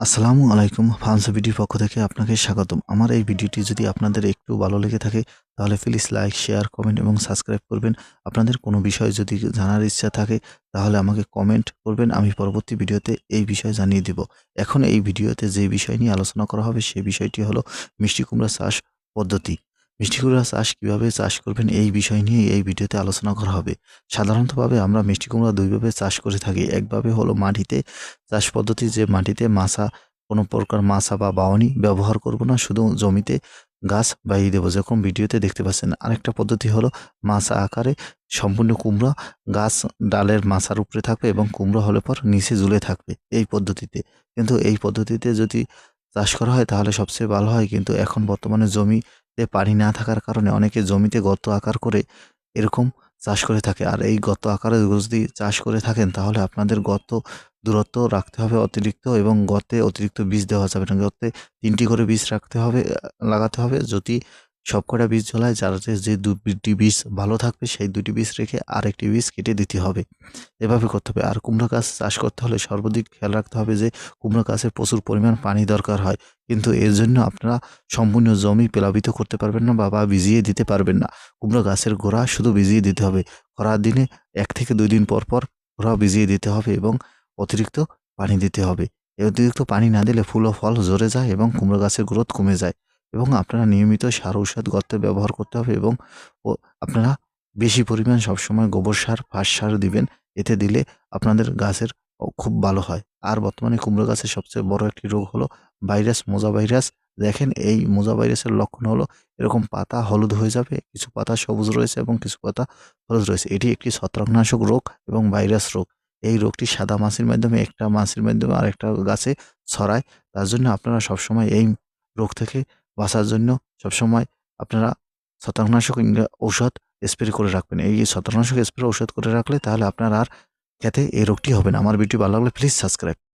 আসসালামু আলাইকুম, ফান্সা ভিডিওর পক্ষ থেকে আপনাকে স্বাগতম। আমার এই ভিডিওটি যদি আপনাদের একটু ভালো লেগে থাকে, তাহলে প্লিজ লাইক শেয়ার কমেন্ট এবং সাবস্ক্রাইব করবেন। আপনাদের কোনো বিষয় যদি জানার ইচ্ছা থাকে, তাহলে আমাকে কমেন্ট করবেন, আমি পরবর্তী ভিডিওতে এই বিষয় জানিয়ে দেব। এখন এই ভিডিওতে যে বিষয় নিয়ে আলোচনা করা হবে সেই বিষয়টি হলো মিষ্টি কুমড়া চাষ পদ্ধতি। মিষ্টি কুমড়া চাষ কীভাবে চাষ করবেন এই বিষয় নিয়ে এই ভিডিওতে আলোচনা করা হবে। সাধারণতভাবে আমরা মিষ্টি কুমড়া দুইভাবে চাষ করে থাকি। একভাবে হলো মাটিতে চাষ পদ্ধতি যে মাটিতে মাছা, কোনো প্রকার মাছা বা বাওয়ানি ব্যবহার করব না, শুধু জমিতে গাছ বাইয়ে দেবো, যেরকম ভিডিওতে দেখতে পাচ্ছেন। আরেকটা পদ্ধতি হলো মাছা আকারে সম্পূর্ণ কুমড়া গাছ ডালের মাছার উপরে থাকবে এবং কুমড়ো হলে পর নিচে ঝুলে থাকবে এই পদ্ধতিতে। কিন্তু এই পদ্ধতিতে যদি চাষ করা হয় তাহলে সবচেয়ে ভালো হয়, কিন্তু এখন বর্তমানে জমিতে পানি না থাকার কারণে অনেকে জমিতে গর্ত আকার করে এরকম চাষ করে থাকে। আর এই গর্ত আকারে যদি চাষ করে থাকেন, তাহলে আপনাদের গর্ত দূরত্ব রাখতে হবে অতিরিক্ত এবং গর্তে অতিরিক্ত বীজ দেওয়া যাবে না। গর্তে তিনটি করে বীজ রাখতে হবে লাগাতে হবে। যদি সবকটা বীজ ঝোলায় যার যে দুটি বীজ ভালো থাকবে, সেই দুটি বীজ রেখে আরেকটি বীজ কেটে দিতে হবে। এভাবে করতে হবে। আর কুমড়ো গাছ চাষ করতে হলে সর্বাধিক খেয়াল রাখতে হবে যে, কুমড়ো গাছের প্রচুর পরিমাণ পানি দরকার হয়। কিন্তু এর জন্য আপনারা সম্পূর্ণ জমি প্লাবিত করতে পারবেন না বা ভিজিয়ে দিতে পারবেন না। কুমড়ো গাছের গোড়া শুধু ভিজিয়ে দিতে হবে। খরার দিনে এক থেকে দুই দিন পর পর গোড়া ভিজিয়ে দিতে হবে এবং অতিরিক্ত পানি দিতে হবে। অতিরিক্ত পানি না দিলে ফুল ও ফল ঝরে যায় এবং কুমড়ো গাছের গ্রোথ কমে যায়। এবং আপনারা নিয়মিত সার ঔষধ, গর্তে ব্যবহার করতে হবে এবং আপনারা বেশি পরিমাণ সবসময় গোবর সার, ফাঁস সার দিবেন। এতে দিলে আপনাদের গাছের খুব ভালো হয়। আর বর্তমানে কুমড়ো গাছের সবচেয়ে বড় একটি রোগ হলো ভাইরাস, মোজা ভাইরাস। দেখেন এই মোজা ভাইরাসের লক্ষণ হলো এরকম পাতা হলুদ হয়ে যাবে, কিছু পাতা সবুজ রয়েছে এবং কিছু পাতা হলুদ রয়েছে। এটি একটি ছত্রাকনাশক রোগ এবং ভাইরাস রোগ। এই রোগটি সাদা মাছির মাধ্যমে, একটা মাছির মাধ্যমে আরেকটা গাছে ছড়ায়। তার জন্য আপনারা সবসময় এই রোগ থেকে বাঁচার জন্য সবসময় আপনারা ছত্রাকনাশক ঔষধ স্প্রে করে রাখবেন। এই ছত্রাকনাশক স্প্রে ঔষধ করে রাখলে তাহলে আপনার আর খেতে এই রোগটি হবে না। আমার ভিডিও ভালো লাগলে প্লিজ সাবস্ক্রাইব